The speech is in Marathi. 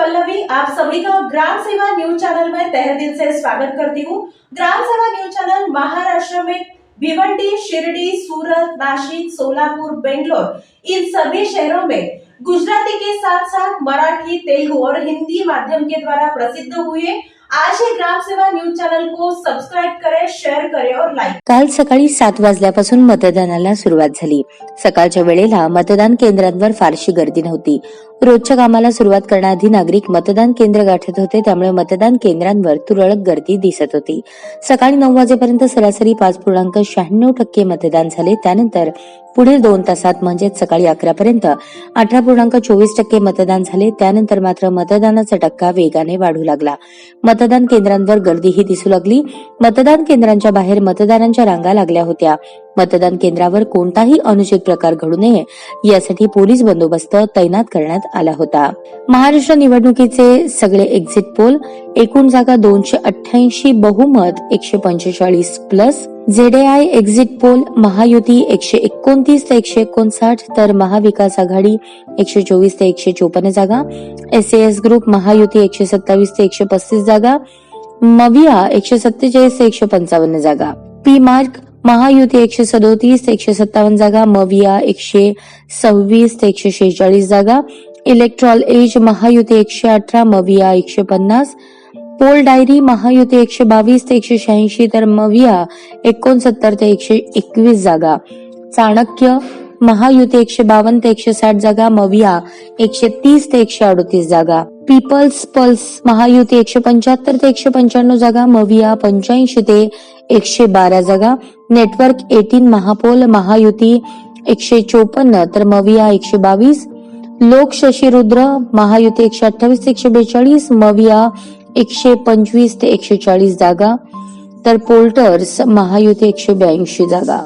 पल्लवी आप सभी का ग्राम सेवा न्यूज चैनल में तहे दिल से स्वागत करती हूँ। ग्राम सेवा न्यूज चैनल महाराष्ट्र में भिवंडी शिरडी सूरत नासिक सोलापुर बेंगलोर इन सभी शहरों में गुजराती के साथ साथ मराठी तेलुगु और हिंदी माध्यम के द्वारा प्रसिद्ध हुए आज ही ग्राम सेवा न्यूज चैनल को सब्सक्राइब करें शेयर करें और लाइक काल सकाळी सात वाजल्यापासून मतदानाला सुरुवात झाली. सकाळच्या वेळेला मतदान केंद्रांवर फारशी गर्दी नव्हती. रोजच्या कामाला सुरुवात करण्याआधी नागरिक मतदान केंद्र गाठत होते त्यामुळे मतदान केंद्रांवर तुरळक गर्दी दिसत होती. सकाळी नऊ वाजेपर्यंत सरासरी पाच पूर्णांक शहाण्णव टक्के मतदान झाले. त्यानंतर पुढील दोन तासात म्हणजेच सकाळी अकरापर्यंत अठरा पूर्णांक चोवीस टक्के मतदान झाले. त्यानंतर मात्र मतदानाचा टक्का वेगाने वाढू लागला. मतदान केंद्रांवर गर्दीही दिसू लागली. मतदान केंद्रांच्या बाहेर मतदारांच्या रांगा लागल्या होत्या. मतदान केंद्रावर कोणताही अनुचित प्रकार घडू नये यासाठी पोलीस बंदोबस्त तैनात करण्यात आला होता. महाराष्ट्र निवडणुकीचे सगळे एक्झिट पोल एकूण जागा दोनशे अठ्ठ्याऐंशी बहुमत एकशे पंचेचाळीस प्लस झेडेआय एक्झिट पोल महायुती एकशे एकोणतीस ते एकशे एकोणसाठ तर महाविकास आघाडी एकशे चोवीस ते एकशे चोपन्न जागा. एस एस ग्रुप महायुती एकशे सत्तावीस ते एकशे पस्तीस जागा. मविया एकशे सत्तेचाळीस ते एकशे पंचावन्न जागा. पी मार्क महायुती एकशे सदोतीस ते एकशे सत्तावन्न जागा. मविया एकशे सव्वीस ते एकशे शेहेचाळीस जागा. इलेक्ट्रॉल एज महायुती एकशे अठरा मविया एकशे पन्नास पोल डायरी महायुती एकशे बावीस ते एकशे शहाऐंशी तर मविया एकोणसत्तर ते एकशे एकवीस जागा. चाणक्य महायुती एकशे बावन्न ते एकशे साठ जागा मविया एकशे तीस ते एकशे अडोतीस जागा. पीपल्स पल्स महायुती एकशे पंच्याहत्तर ते एकशे पंच्याण्णव जागा मविया पंच्याऐंशी ते एकशे बारा जागा. नेटवर्क एटीन महापोल महायुती एकशे चोपन्न तर मविया एकशे बावीस लोक शशी रुद्र महायुती एकशे अठ्ठावीस ते एकशे बेचाळीस मविया एकशे पंचवीस ते एकशे चाळीस जागा तर पोल्टर्स महायुती एकशे ब्याऐंशी जागा.